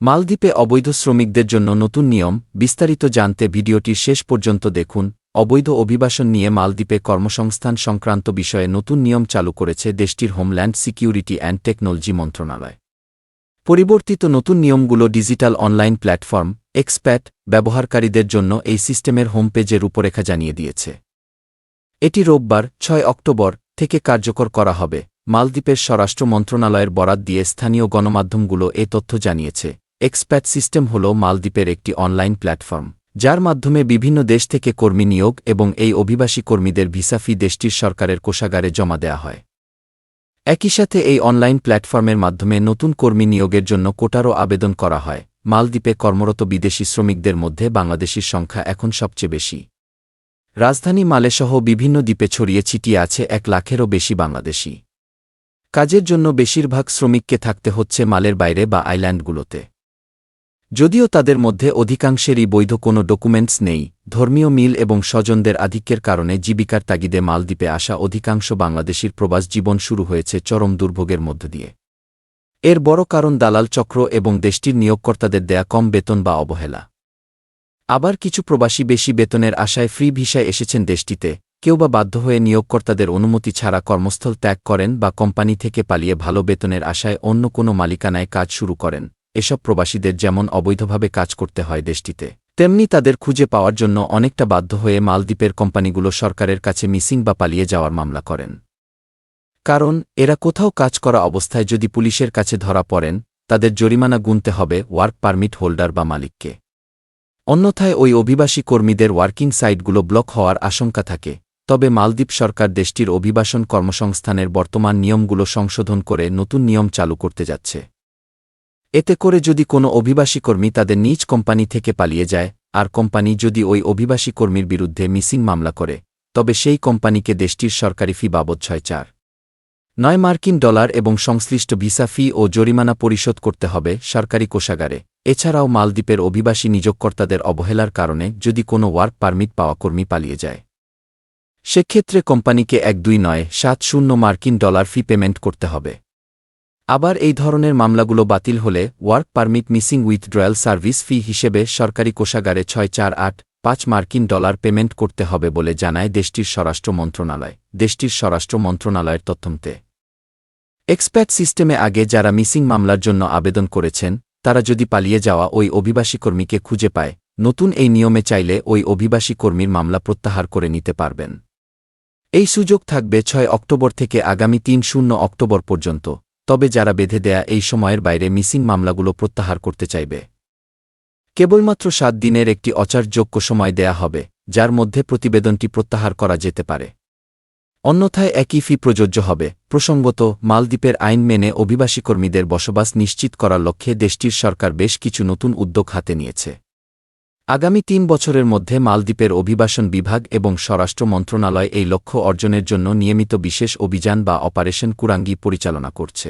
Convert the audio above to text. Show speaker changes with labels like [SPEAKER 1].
[SPEAKER 1] মালদ্বীপে অবৈধ শ্রমিকদের জন্য নতুন নিয়ম, বিস্তারিত জানতে ভিডিওটির শেষ পর্যন্ত দেখুন। অবৈধ অভিবাসন নিয়ে মালদ্বীপে কর্মসংস্থান সংক্রান্ত বিষয়ে নতুন নিয়ম চালু করেছে দেশটির হোমল্যান্ড সিকিউরিটি অ্যান্ড টেকনোলজি মন্ত্রণালয়। পরিবর্তিত নতুন নিয়মগুলো ডিজিটাল অনলাইন প্ল্যাটফর্ম, এক্সপ্যাট, ব্যবহারকারীদের জন্য এই সিস্টেমের হোম পেজে রূপরেখা জানিয়ে দিয়েছে। এটি রোববার, ছয় অক্টোবর, থেকে কার্যকর করা হবে। মালদ্বীপের স্বরাষ্ট্র মন্ত্রণালয়ের বরাত দিয়ে স্থানীয় গণমাধ্যমগুলো এ তথ্য জানিয়েছে। এক্সপ্যাট সিস্টেম হল মালদ্বীপের একটি অনলাইন প্ল্যাটফর্ম, যার মাধ্যমে বিভিন্ন দেশ থেকে কর্মী নিয়োগ এবং এই অভিবাসী কর্মীদের ভিসা ফি দেশটির সরকারের কোষাগারে জমা দেয়া হয়। একই সাথে এই অনলাইন প্ল্যাটফর্মের মাধ্যমে নতুন কর্মী নিয়োগের জন্য কোটারও আবেদন করা হয়। মালদ্বীপে কর্মরত বিদেশি শ্রমিকদের মধ্যে বাংলাদেশির সংখ্যা এখন সবচেয়ে বেশি। রাজধানী মালেসহ বিভিন্ন দ্বীপে ছড়িয়ে ছিটিয়ে আছে এক লাখেরও বেশি বাংলাদেশি। কাজের জন্য বেশিরভাগ শ্রমিককে থাকতে হচ্ছে মালের বাইরে বা আইল্যান্ডগুলোতে। যদিও তাদের মধ্যে অধিকাংশেরই বৈধ কোনো ডকুমেন্টস নেই, ধর্মীয় মিল এবং স্বজনদের আধিক্যের কারণে জীবিকার তাগিদে মালদ্বীপে আসা অধিকাংশ বাংলাদেশির প্রবাস জীবন শুরু হয়েছে চরম দুর্ভোগের মধ্য দিয়ে। এর বড় কারণ দালাল চক্র এবং দেশটির নিয়োগকর্তাদের দেয়া কম বেতন বা অবহেলা। আবার কিছু প্রবাসী বেশি বেতনের আশায় ফ্রি ভিসায় এসেছেন দেশটিতে, কেউ বা বাধ্য হয়ে নিয়োগকর্তাদের অনুমতি ছাড়া কর্মস্থল ত্যাগ করেন বা কোম্পানি থেকে পালিয়ে ভালো বেতনের আশায় অন্য কোনো মালিকানায় কাজ শুরু করেন। এসব প্রবাসীদের যেমন অবৈধভাবে কাজ করতে হয় দেশটিতে, তেমনি তাদের খুঁজে পাওয়ার জন্য অনেকটা বাধ্য হয়ে মালদ্বীপের কোম্পানিগুলো সরকারের কাছে মিসিং বা পালিয়ে যাওয়ার মামলা করেন। কারণ, এরা কোথাও কাজ করা অবস্থায় যদি পুলিশের কাছে ধরা পড়েন, তাদের জরিমানা গুনতে হবে ওয়ার্ক পারমিট হোল্ডার বা মালিককে। অন্যথায় ওই অভিবাসী কর্মীদের ওয়ার্কিং সাইটগুলো ব্লক হওয়ার আশঙ্কা থাকে, তবে মালদ্বীপ সরকার দেশটির অভিবাসন কর্মসংস্থানের বর্তমান নিয়মগুলো সংশোধন করে নতুন নিয়ম চালু করতে যাচ্ছে। এতে করে যদি কোনো অভিবাসী কর্মী তাদের নিজ কোম্পানি থেকে পালিয়ে যায়, আর কোম্পানি যদি ওই অভিবাসী কর্মীর বিরুদ্ধে মিসিং মামলা করে, তবে সেই কোম্পানিকে দেশটির সরকারি ফি বাবদ ছয় চার, নয় মার্কিন ডলার এবং সংশ্লিষ্ট ভিসা ফি ও জরিমানা পরিশোধ করতে হবে সরকারি কোষাগারে। এছাড়াও মালদ্বীপের অভিবাসী নিযোগকর্তাদের অবহেলার কারণে যদি কোনো ওয়ার্ক পারমিট পাওয়া কর্মী পালিয়ে যায়। সেক্ষেত্রে কোম্পানিকে এক দুই নয় সাত শূন্য মার্কিন ডলার ফি পেমেন্ট করতে হবে। আবার এই ধরনের মামলাগুলো বাতিল হলে work permit missing withdrawal service fee হিসেবে সরকারি কোষাগারে ছয় চার আট পাঁচ মার্কিন ডলার পেমেন্ট করতে হবে বলে জানায় দেশটির স্বরাষ্ট্র মন্ত্রণালয়। দেশটির স্বরাষ্ট্র মন্ত্রণালয়ের তথ্যমতে, এক্সপ্যাট সিস্টেমে আগে যারা মিসিং মামলার জন্য আবেদন করেছেন, তারা যদি পালিয়ে যাওয়া ওই অভিবাসী কর্মীকে খুঁজে পায়, নতুন এই নিয়মে চাইলে ওই অভিবাসী কর্মীর মামলা প্রত্যাহার করে নিতে পারবেন। এই সুযোগ থাকবে ছয় অক্টোবর থেকে আগামী তিন শূন্য অক্টোবর পর্যন্ত। তবে যারা বেঁধে দেয়া এই সময়ের বাইরে মিসিং মামলাগুলো প্রত্যাহার করতে চাইবে। কেবলমাত্র সাত দিনের একটি অচারযোগ্য সময় দেয়া হবে, যার মধ্যে প্রতিবেদনটি প্রত্যাহার করা যেতে পারে। অন্যথায় একই ফি প্রযোজ্য হবে, প্রসঙ্গত, মালদ্বীপের আইন মেনে অভিবাসী কর্মীদের বসবাস নিশ্চিত করার লক্ষ্যে দেশটির সরকার বেশ কিছু নতুন উদ্যোগ হাতে নিয়েছে। আগামী তিন বছরের মধ্যে মালদ্বীপের অভিবাসন বিভাগ এবং স্বরাষ্ট্র মন্ত্রণালয় এই লক্ষ্য অর্জনের জন্য নিয়মিত বিশেষ অভিযান বা অপারেশন কুরাঙ্গি পরিচালনা করছে।